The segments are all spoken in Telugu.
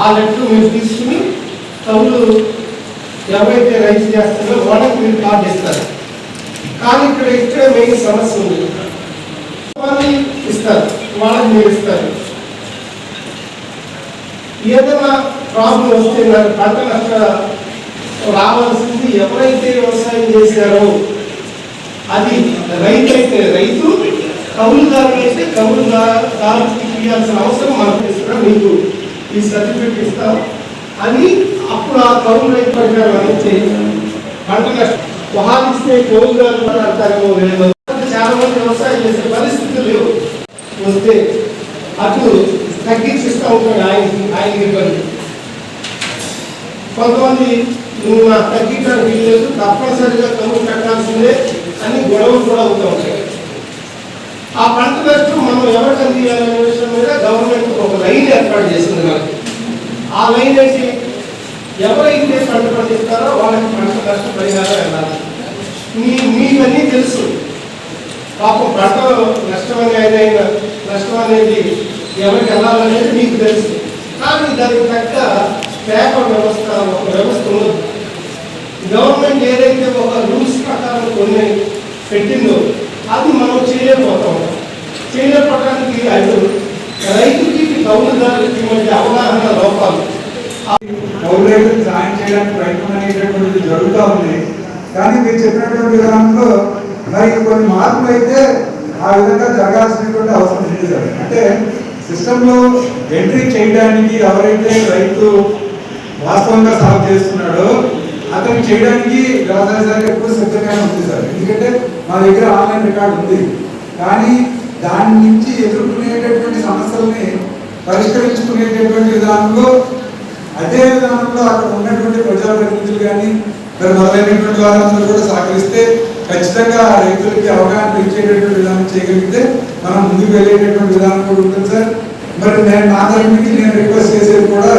ఆ లెటర్ మీరు తీసుకుని కవులు ఎవరైతే రైతు చేస్తారో వాళ్ళకి మీరు కార్డు ఇస్తారు. కానీ ఇక్కడ ఇక్కడ మెయిన్ సమస్య ఉంది. వాళ్ళని ఇస్తారు. వాళ్ళకి మీరు ఇస్తారు. ఏదైనా ప్రాబ్లం వస్తే నాకు పంట నష్ట రావాల్సింది ఎవరైతే వ్యవసాయం చేశారో అది రైతు అయితే రైతు కౌలుదారు అయితే కౌలుదారుకి ఇవ్వాల్సిన అవసరం మనకు ఇస్తున్నా మీకు. ఈ సర్టిఫికేట్ ఇస్తాం అని అప్పుడు ఆ కౌలు రైతు ప్రకారం అయితే పంట నష్టం వాదిస్తే కౌలుదారు అంటారేమో లేదో చాలా మంది వ్యవసాయం చేసే పరిస్థితులు వస్తే అటు తగ్గించిస్తూ ఉంటాడు ఆయన ఆయన ఇబ్బంది. కొంతమంది నువ్వు నాకు తగ్గించడానికి వీల్లేదు తప్పనిసరిగా కమ్ము కట్టాల్సిందే అని గొడవలు కూడా అవుతూ ఉంటాయి. ఆ పంట నష్టం మనం ఎవరికి అందియాలనే విషయం మీద గవర్నమెంట్ ఒక లైన్ ఏర్పాటు చేసింది మనకి ఆ లైన్ ఏంటి ఎవరైతే పంట పండిస్తారో వాళ్ళకి పంట నష్ట పరిహారం వెళ్ళాలి. మీ మీకన్నీ తెలుసు. పాపం పంట నష్టం అనేది నష్టం అనేది ఎవరికి వెళ్ళాలనేది మీకు తెలుసు. కానీ దానికి తగ్గ పేపర్ వ్యవస్థ ఒక వ్యవస్థ ఉన్నది. గవర్నమెంట్ ఏదైతే ఒక రూల్స్ ప్రకారం కొన్ని పెట్టిందో అది మనం చేయలేకపోతాం. చేయలేకపోవడానికి అటు రైతు కౌలుదారులకి మధ్య అవగాహన లోపాలు కౌలు సాయం చేయడానికి ప్రయత్నం అనేటటువంటిది జరుగుతూ ఉంది. కానీ మీరు చెప్పినటువంటి విధానంలో మరి కొన్ని మార్పులు అయితే ఆ విధంగా జరగాల్సినటువంటి అవసరం ఉంది సార్. అంటే సిస్టంలో ఎంట్రీ చేయడానికి ఎవరైతే రైతు వాస్తవంగా సాగు చేస్తున్నాడో అతను చేయడానికి వ్యవసాయ శాఖ ఎక్కువ సిద్ధంగానే ఉంది సార్. ఎందుకంటే మా దగ్గర ఆన్లైన్ రికార్డు ఉంది. కానీ దాని నుంచి ఎదుర్కొనేటటువంటి సమస్యల్ని పరిష్కరించుకునేటటువంటి విధానంలో అదే విధానంలో అక్కడ ఉన్నటువంటి ప్రజాప్రతినిధులు కానీ మరి మొదలైనటువంటి వారందరూ కూడా సహకరిస్తే ఖచ్చితంగా రైతులకి అవగాహన ఇచ్చేటటువంటి విధానం చేయగలిగితే మనం ముందుకు వెళ్ళేటటువంటి విధానం కూడా ఉంటుంది సార్. మరి నేను నా నేను రిక్వెస్ట్ చేసేది కూడా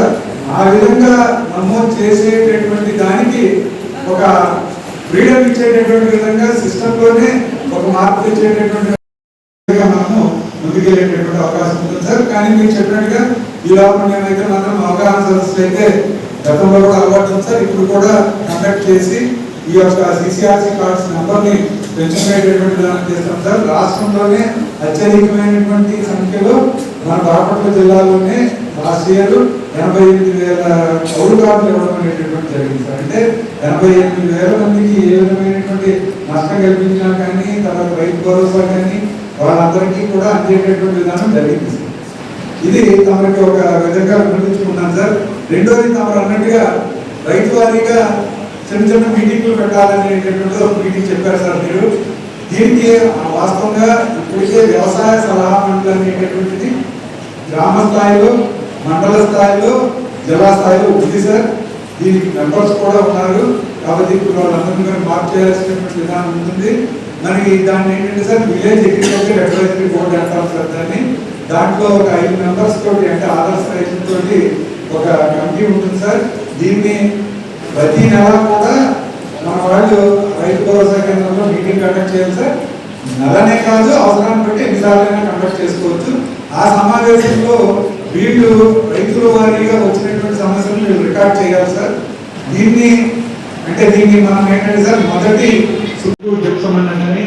ఆ విధంగా నమోదు చేసేటటువంటి దానికి ఒక ఫ్రీడమ్ ఇచ్చేటటువంటి విధంగా సిస్టంలోనే ఒక మార్పు తెచ్చేటటువంటి విధంగా మనము ముందుకెళ్ళేటటువంటి అవకాశం ఉంటుంది సార్ కానీ మీరు చెప్పినట్టుగా ఈ లోపల మేమైతే మాత్రం అవగాహన సదస్సులు అయితే గతంలో కూడా అలవాటు సార్. ఇప్పుడు కూడా కండక్ట్ చేసి ఈ యొక్క సిసిఆర్సి కార్డ్స్ నెంబర్ని పెంచుకునేటటువంటి విధానం చేస్తాం సార్. రాష్ట్రంలోనే అత్యధికమైనటువంటి సంఖ్యలో మన బాపట్ల జిల్లాలోనే లాస్ట్ ఇయర్ ఎనభై ఎనిమిది వేల పౌరు కార్డులు ఇవ్వడం అనేటటువంటి జరిగింది సార్. అంటే ఎనభై ఎనిమిది వేల మందికి ఏ విధమైనటువంటి నష్టం కల్పించినా కానీ తర్వాత రైతు భరోసా కానీ వాళ్ళందరికీ కూడా అందేటటువంటి విధానం జరిగింది సార్. ఇది తమకి ఒక విధంగా వినిపించుకున్నాను సార్. రెండోది తమరు అన్నట్టుగా రైతు వారీగా చిన్న చిన్న మీటింగ్లు పెట్టాలనేటటువంటి ఒక మీటింగ్ చెప్పారు సార్ మీరు. దీనికి వాస్తవంగా ఇప్పటికే వ్యవసాయ సలహా మండలి అనేటటువంటిది గ్రామ స్థాయిలో మండల స్థాయిలో జిల్లా స్థాయిలో ఉంది సార్. దీనికి మెంబర్స్ కూడా ఉన్నారు. కాబట్టి ఇప్పుడు వాళ్ళందరినీ కూడా మార్పు చేయాల్సినటువంటి విధానం ఉంటుంది. మనకి దాన్ని ఏంటంటే sir village agriculture advisory board అంటారు సార్ దాన్ని. దాంట్లో ఒక ఐదు మెంబర్స్ తోటి అంటే ఆదర్శ రైతులతోటి ఒక కమిటీ ఉంటుంది సార్. దీన్ని ప్రతి నెల కూడా మన వాళ్ళు రైతు భరోసా కేంద్రంలో మీటింగ్ కండక్ట్ చేయాలి సార్. నెలనే కాదు అవసరాన్ని బట్టి ఎన్నిసార్లైనా కండక్ట్ చేసుకోవచ్చు. ఆ సమావేశంలో వీళ్ళు రైతుల వారీగా వచ్చినటువంటి సమస్యలను వీళ్ళు రికార్డ్ చేయాలి సార్. దీన్ని అంటే దీన్ని మనం ఏంటంటే సార్ మొదటి చుట్టూ చెప్తామని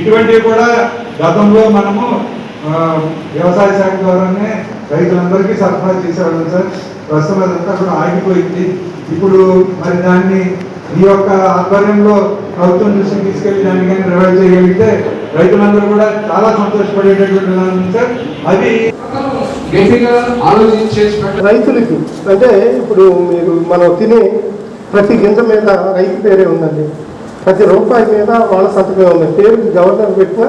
ఇటువంటివి కూడా గతంలో మనము వ్యవసాయ శాఖ ద్వారానే రైతులందరికీ సరఫరా చేసేవాళ్ళం సార్. ప్రస్తుతం అదంతా కూడా ఆగిపోయింది. ఇప్పుడు మరి దాన్ని ఈ యొక్క ఆధ్వర్యంలో ప్రభుత్వం దృష్టికి తీసుకెళ్ళి దాన్ని కానీ రివైజ్ చేయగలిగితే రైతులందరూ కూడా చాలా సంతోషపడేటటువంటి విధానం సార్. అది రైతులకి అంటే ఇప్పుడు మీరు మనం తినే ప్రతి గింజ మీద రైతు పేరే ఉందండి. ప్రతి రూపాయి మీద వాళ్ళ సంతకం ఉంది పేరు గవర్నర్ పెట్టిన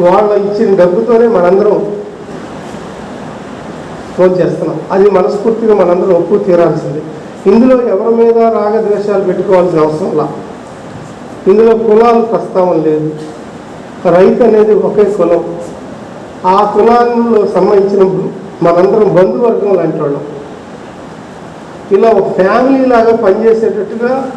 వాళ్ళు ఇచ్చిన డబ్బుతోనే మనందరం ఫోన్ చేస్తున్నాం. అది మనస్ఫూర్తిగా మనందరం ఒప్పు తీరాల్సింది. ఇందులో ఎవరి మీద రాగద్వేషాలు పెట్టుకోవాల్సిన అవసరం లా. ఇందులో కులాలు ప్రస్తావన లేదు. రైతు అనేది ఒకే కులం. ఆ కులాల్లో సంబంధించిన మనందరం బంధువర్గం లాంటి వాళ్ళం. ఇలా ఒక ఫ్యామిలీ లాగా పనిచేసేటట్టుగా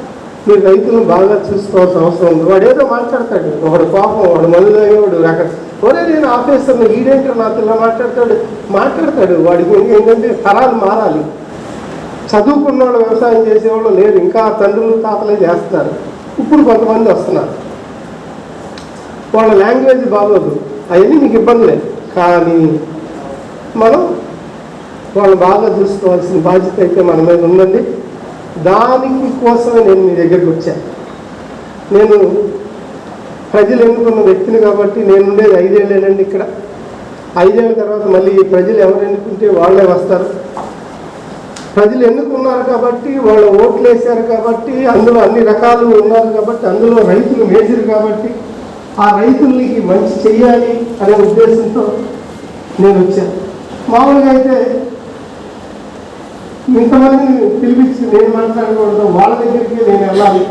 మీరు రైతులను బాగా చూసుకోవాల్సిన అవసరం ఉంది. వాడు ఏదో మాట్లాడతాడు. ఒకడు పాపం వాడు మందు తాగేవాడు అక్కడ ఒరే నేను ఆఫీసర్ని ఈడేంటర్ నాతో ఇలా మాట్లాడతాడు? మాట్లాడతాడు. వాడికి ఏంటంటే తరాలు మారాలి. చదువుకున్న వాళ్ళు వ్యవసాయం చేసేవాళ్ళు లేరు ఇంకా తండ్రులు తాతలే చేస్తున్నారు? ఇప్పుడు కొంతమంది వస్తున్నారు. వాళ్ళ లాంగ్వేజ్ బాగోదు. అవన్నీ మీకు ఇబ్బంది లేదు కానీ మనం వాళ్ళు బాగా చూసుకోవాల్సిన బాధ్యత అయితే మన మీద ఉందండి. దానికి కోసమే నేను మీ దగ్గరికి వచ్చాను నేను ప్రజలు ఎన్నుకున్న వ్యక్తిని కాబట్టి నేను ఉండేది ఐదేళ్ళేనండి ఇక్కడ. ఐదేళ్ళ తర్వాత మళ్ళీ ప్రజలు ఎవరు ఎన్నుకుంటే వాళ్ళే వస్తారు. ప్రజలు ఎన్నుకున్నారు కాబట్టి వాళ్ళు ఓట్లు వేశారు కాబట్టి అందులో అన్ని రకాలు ఉన్నారు కాబట్టి అందులో రైతులు మేజర్ కాబట్టి ఆ రైతులకి మంచి చెయ్యాలి అనే ఉద్దేశంతో నేను వచ్చాను. మామూలుగా అయితే ఇంతమందిని పిలిపించి నేను మాట్లాడకూడదు వాళ్ళ దగ్గరికి నేను వెళ్ళాలి.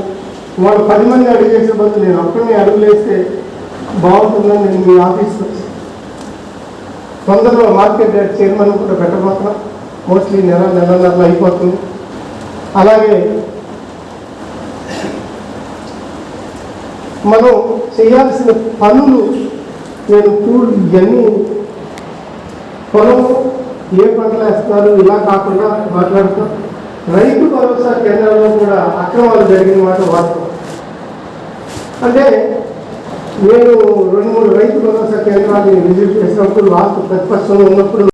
వాళ్ళు పది మంది అడిగేసే బదులు నేను ఒక్కడిని అడుగులేస్తే బాగుంటుందని నేను మీ ఆఫీస్కి తొందరలో మార్కెట్ చైర్మన్ కూడా పెట్టబోతున్నా. మోస్ట్లీ నెల నెలన్నరలో అయిపోతుంది. అలాగే మనం చేయాల్సిన పనులు నేను కూడు ఇవన్నీ పొలం ఏ పంటలు వేస్తారు? ఇలా కాకుండా మాట్లాడుతాం. రైతు భరోసా కేంద్రంలో కూడా అక్రమాలు జరిగిన మాట వాస్తవం అంటే నేను రెండు మూడు రైతు భరోసా కేంద్రాన్ని విజిట్ చేసినప్పుడు వాస్తు ప్రతిపక్షంలో ఉన్నప్పుడు